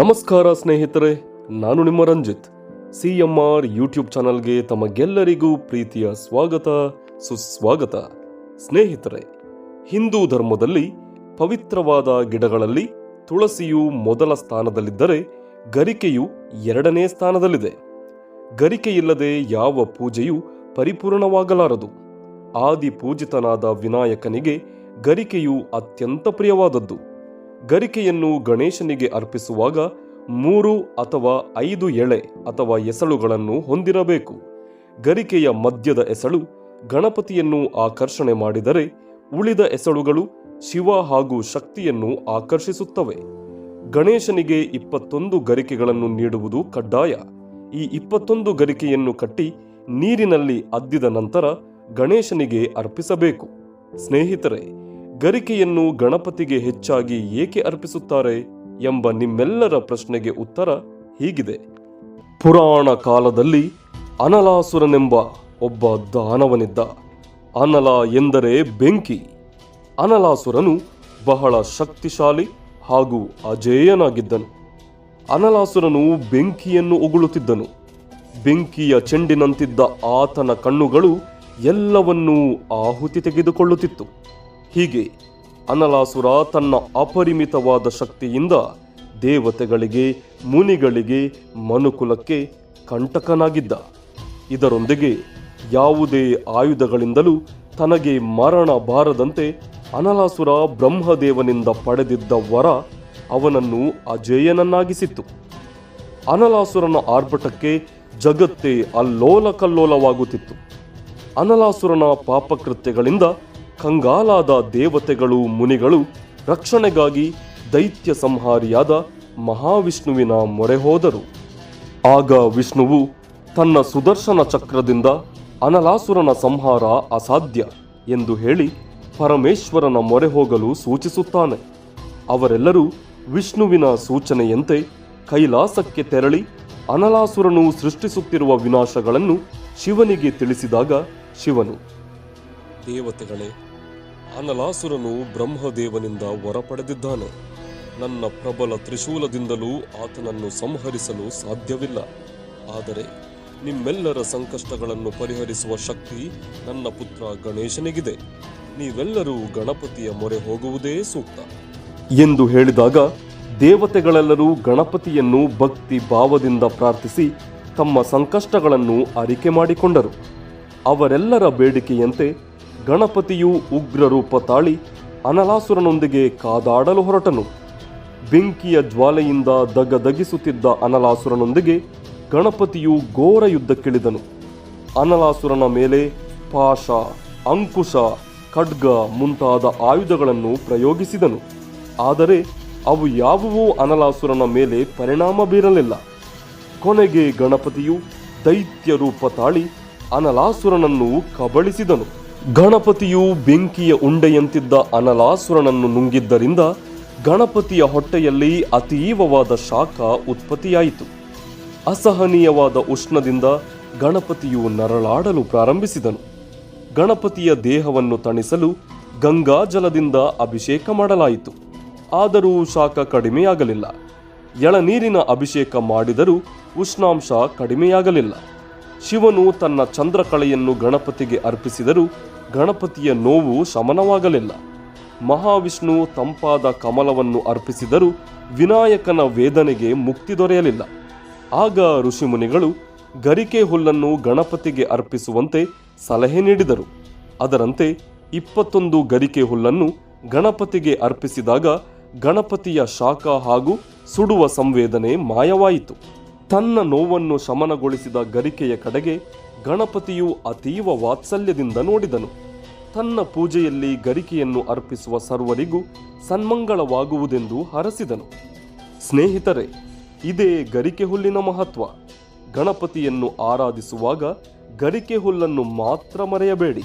ನಮಸ್ಕಾರ ಸ್ನೇಹಿತರೆ, ನಾನು ನಿಮ್ಮ Ranjith. C M R YouTube ಚಾನಲ್ಗೆ ತಮಗೆಲ್ಲರಿಗೂ ಪ್ರೀತಿಯ ಸ್ವಾಗತ, ಸುಸ್ವಾಗತ. ಸ್ನೇಹಿತರೆ, ಹಿಂದೂ ಧರ್ಮದಲ್ಲಿ ಪವಿತ್ರವಾದ ಗಿಡಗಳಲ್ಲಿ ತುಳಸಿಯು ಮೊದಲ ಸ್ಥಾನದಲ್ಲಿದ್ದರೆ ಗರಿಕೆಯು ಎರಡನೇ ಸ್ಥಾನದಲ್ಲಿದೆ. ಗರಿಕೆಯಿಲ್ಲದೆ ಯಾವ ಪೂಜೆಯೂ ಪರಿಪೂರ್ಣವಾಗಲಾರದು. ಆದಿ ಪೂಜಿತನಾದ ವಿನಾಯಕನಿಗೆ ಗರಿಕೆಯು ಅತ್ಯಂತ ಪ್ರಿಯವಾದದ್ದು. ಗರಿಕೆಯನ್ನು ಗಣೇಶನಿಗೆ ಅರ್ಪಿಸುವಾಗ ಮೂರು ಅಥವಾ ಐದು ಎಳೆ ಅಥವಾ ಎಸಳುಗಳನ್ನು ಹೊಂದಿರಬೇಕು. ಗರಿಕೆಯ ಮಧ್ಯದ ಎಸಳು ಗಣಪತಿಯನ್ನು ಆಕರ್ಷಣೆ ಮಾಡಿದರೆ ಉಳಿದ ಎಸಳುಗಳು ಶಿವ ಹಾಗೂ ಶಕ್ತಿಯನ್ನು ಆಕರ್ಷಿಸುತ್ತವೆ. ಗಣೇಶನಿಗೆ ಇಪ್ಪತ್ತೊಂದು ಗರಿಕೆಗಳನ್ನು ನೀಡುವುದು ಕಡ್ಡಾಯ. ಈ ಇಪ್ಪತ್ತೊಂದು ಗರಿಕೆಯನ್ನು ಕಟ್ಟಿ ನೀರಿನಲ್ಲಿ ಅದ್ದಿದ ನಂತರ ಗಣೇಶನಿಗೆ ಅರ್ಪಿಸಬೇಕು. ಸ್ನೇಹಿತರೆ ಗರಿಕೆಯನ್ನು ಗಣಪತಿಗೆ ಹೆಚ್ಚಾಗಿ ಏಕೆ ಅರ್ಪಿಸುತ್ತಾರೆ ಎಂಬ ನಿಮ್ಮೆಲ್ಲರ ಪ್ರಶ್ನೆಗೆ ಉತ್ತರ ಹೀಗಿದೆ. ಪುರಾಣ ಕಾಲದಲ್ಲಿ ಅನಲಾಸುರನೆಂಬ ಒಬ್ಬ ದಾನವನಿದ್ದ. ಅನಲ ಎಂದರೆ ಬೆಂಕಿ. ಅನಲಾಸುರನು ಬಹಳ ಶಕ್ತಿಶಾಲಿ ಹಾಗೂ ಅಜೇಯನಾಗಿದ್ದನು. ಅನಲಾಸುರನು ಬೆಂಕಿಯನ್ನು ಉಗುಳುತ್ತಿದ್ದನು. ಬೆಂಕಿಯ ಚೆಂಡಿನಂತಿದ್ದ ಆತನ ಕಣ್ಣುಗಳು ಎಲ್ಲವನ್ನೂ ಆಹುತಿ ತೆಗೆದುಕೊಳ್ಳುತ್ತಿತ್ತು. ಹೀಗೆ ಅನಲಾಸುರ ತನ್ನ ಅಪರಿಮಿತವಾದ ಶಕ್ತಿಯಿಂದ ದೇವತೆಗಳಿಗೆ, ಮುನಿಗಳಿಗೆ ಮನುಕುಲಕ್ಕೆ ಕಂಟಕನಾಗಿದ್ದ. ಇದರೊಂದಿಗೆ ಯಾವುದೇ ಆಯುಧಗಳಿಂದಲೂ ತನಗೆ ಮರಣ ಬಾರದಂತೆ ಅನಲಾಸುರ ಬ್ರಹ್ಮದೇವನಿಂದ ಪಡೆದಿದ್ದ ವರ ಅವನನ್ನು ಅಜೇಯನನ್ನಾಗಿಸಿತ್ತು. ಅನಲಾಸುರನ ಆರ್ಭಟಕ್ಕೆ ಜಗತ್ತೇ ಅಲ್ಲೋಲಕಲ್ಲೋಲವಾಗುತ್ತಿತ್ತು. ಅನಲಾಸುರನ ಪಾಪಕೃತ್ಯಗಳಿಂದ ಕಂಗಾಲಾದ ದೇವತೆಗಳು ಮುನಿಗಳು ರಕ್ಷಣೆಗಾಗಿ ದೈತ್ಯ ಸಂಹಾರಿಯಾದ ಮಹಾವಿಷ್ಣುವಿನ ಮೊರೆ ಹೋದರು. ಆಗ ವಿಷ್ಣುವು ತನ್ನ ಸುದರ್ಶನ ಚಕ್ರದಿಂದ ಅನಲಾಸುರನ ಸಂಹಾರ ಅಸಾಧ್ಯ ಎಂದು ಹೇಳಿ ಪರಮೇಶ್ವರನ ಮೊರೆ ಹೋಗಲು ಸೂಚಿಸುತ್ತಾನೆ. ಅವರೆಲ್ಲರೂ ವಿಷ್ಣುವಿನ ಸೂಚನೆಯಂತೆ ಕೈಲಾಸಕ್ಕೆ ತೆರಳಿ ಅನಲಾಸುರನು ಸೃಷ್ಟಿಸುತ್ತಿರುವ ವಿನಾಶಗಳನ್ನು ಶಿವನಿಗೆ ತಿಳಿಸಿದಾಗ ಶಿವನು, ದೇವತೆಗಳೇ ಅನಲಾಸುರನು ಬ್ರಹ್ಮದೇವನಿಂದ ವರ ಪಡೆದಿದ್ದಾನೆ ನನ್ನ ಪ್ರಬಲ ತ್ರಿಶೂಲದಿಂದಲೂ ಆತನನ್ನು ಸಂಹರಿಸಲು ಸಾಧ್ಯವಿಲ್ಲ. ಆದರೆ ನಿಮ್ಮೆಲ್ಲರ ಸಂಕಷ್ಟಗಳನ್ನು ಪರಿಹರಿಸುವ ಶಕ್ತಿ ನನ್ನ ಪುತ್ರ ಗಣೇಶನಿಗಿದೆ. ನೀವೆಲ್ಲರೂ ಗಣಪತಿಯ ಮೊರೆ ಹೋಗುವುದೇ ಸೂಕ್ತ. ಎಂದು ಹೇಳಿದಾಗ ದೇವತೆಗಳೆಲ್ಲರೂ ಗಣಪತಿಯನ್ನು ಭಕ್ತಿ ಭಾವದಿಂದ ಪ್ರಾರ್ಥಿಸಿ ತಮ್ಮ ಸಂಕಷ್ಟಗಳನ್ನು ಅರಿಕೆ ಮಾಡಿಕೊಂಡರು. ಅವರೆಲ್ಲರ ಬೇಡಿಕೆಯಂತೆ ಗಣಪತಿಯು ಉಗ್ರ ರೂಪ ತಾಳಿ ಅನಲಾಸುರನೊಂದಿಗೆ ಕಾದಾಡಲು ಹೊರಟನು. ಬೆಂಕಿಯ ಜ್ವಾಲೆಯಿಂದ ದಗದಗಿಸುತ್ತಿದ್ದ ಅನಲಾಸುರನೊಂದಿಗೆ ಗಣಪತಿಯು ಘೋರ ಯುದ್ಧಕ್ಕಿಳಿದನು. ಅನಲಾಸುರನ ಮೇಲೆ ಪಾಶ, ಅಂಕುಶ, ಖಡ್ಗ ಮುಂತಾದ ಆಯುಧಗಳನ್ನು ಪ್ರಯೋಗಿಸಿದನು. ಆದರೆ ಅವು ಯಾವುವೂ ಅನಲಾಸುರನ ಮೇಲೆ ಪರಿಣಾಮ ಬೀರಲಿಲ್ಲ. ಕೊನೆಗೆ ಗಣಪತಿಯು ದೈತ್ಯ ರೂಪ ತಾಳಿ ಅನಲಾಸುರನನ್ನು ಕಬಳಿಸಿದನು. ಗಣಪತಿಯು ಬೆಂಕಿಯ ಉಂಡೆಯಂತಿದ್ದ ಅನಲಾಸುರನನ್ನು ನುಂಗಿದ್ದರಿಂದ ಗಣಪತಿಯ ಹೊಟ್ಟೆಯಲ್ಲಿ ಅತೀವವಾದ ಶಾಖ ಉತ್ಪತ್ತಿಯಾಯಿತು. ಅಸಹನೀಯವಾದ ಉಷ್ಣದಿಂದ ಗಣಪತಿಯು ನರಳಾಡಲು ಪ್ರಾರಂಭಿಸಿದನು. ಗಣಪತಿಯ ದೇಹವನ್ನು ತಣಿಸಲು ಗಂಗಾಜಲದಿಂದ ಅಭಿಷೇಕ ಮಾಡಲಾಯಿತು. ಆದರೂ ಶಾಖ ಕಡಿಮೆಯಾಗಲಿಲ್ಲ. ಎಳನೀರಿನ ಅಭಿಷೇಕ ಮಾಡಿದರೂ ಉಷ್ಣಾಂಶ ಕಡಿಮೆಯಾಗಲಿಲ್ಲ. ಶಿವನು ತನ್ನ ಚಂದ್ರಕಳೆಯನ್ನು ಗಣಪತಿಗೆ ಅರ್ಪಿಸಿದರೂ ಗಣಪತಿಯ ನೋವು ಶಮನವಾಗಲಿಲ್ಲ. ಮಹಾವಿಷ್ಣು ತಂಪಾದ ಕಮಲವನ್ನು ಅರ್ಪಿಸಿದರೂ ವಿನಾಯಕನ ವೇದನೆಗೆ ಮುಕ್ತಿ ದೊರೆಯಲಿಲ್ಲ. ಆಗ ಋಷಿಮುನಿಗಳು ಗರಿಕೆ ಹುಲ್ಲನ್ನು ಗಣಪತಿಗೆ ಅರ್ಪಿಸುವಂತೆ ಸಲಹೆ ನೀಡಿದರು. ಅದರಂತೆ ಇಪ್ಪತ್ತೊಂದು ಗರಿಕೆ ಹುಲ್ಲನ್ನು ಗಣಪತಿಗೆ ಅರ್ಪಿಸಿದಾಗ ಗಣಪತಿಯ ಶಾಖ ಹಾಗೂ ಸುಡುವ ಸಂವೇದನೆ ಮಾಯವಾಯಿತು. ತನ್ನ ನೋವನ್ನು ಶಮನಗೊಳಿಸಿದ ಗರಿಕೆಯ ಕಡೆಗೆ ಗಣಪತಿಯು ಅತೀವ ವಾತ್ಸಲ್ಯದಿಂದ ನೋಡಿದನು. ತನ್ನ ಪೂಜೆಯಲ್ಲಿ ಗರಿಕೆಯನ್ನು ಅರ್ಪಿಸುವ ಸರ್ವರಿಗೂ ಸನ್ಮಂಗಳವಾಗುವುದೆಂದು ಹರಸಿದನು. ಸ್ನೇಹಿತರೆ, ಇದೇ ಗರಿಕೆ ಹುಲ್ಲಿನ ಮಹತ್ವ. ಗಣಪತಿಯನ್ನು ಆರಾಧಿಸುವಾಗ ಗರಿಕೆ ಹುಲ್ಲನ್ನು ಮಾತ್ರ ಮರೆಯಬೇಡಿ.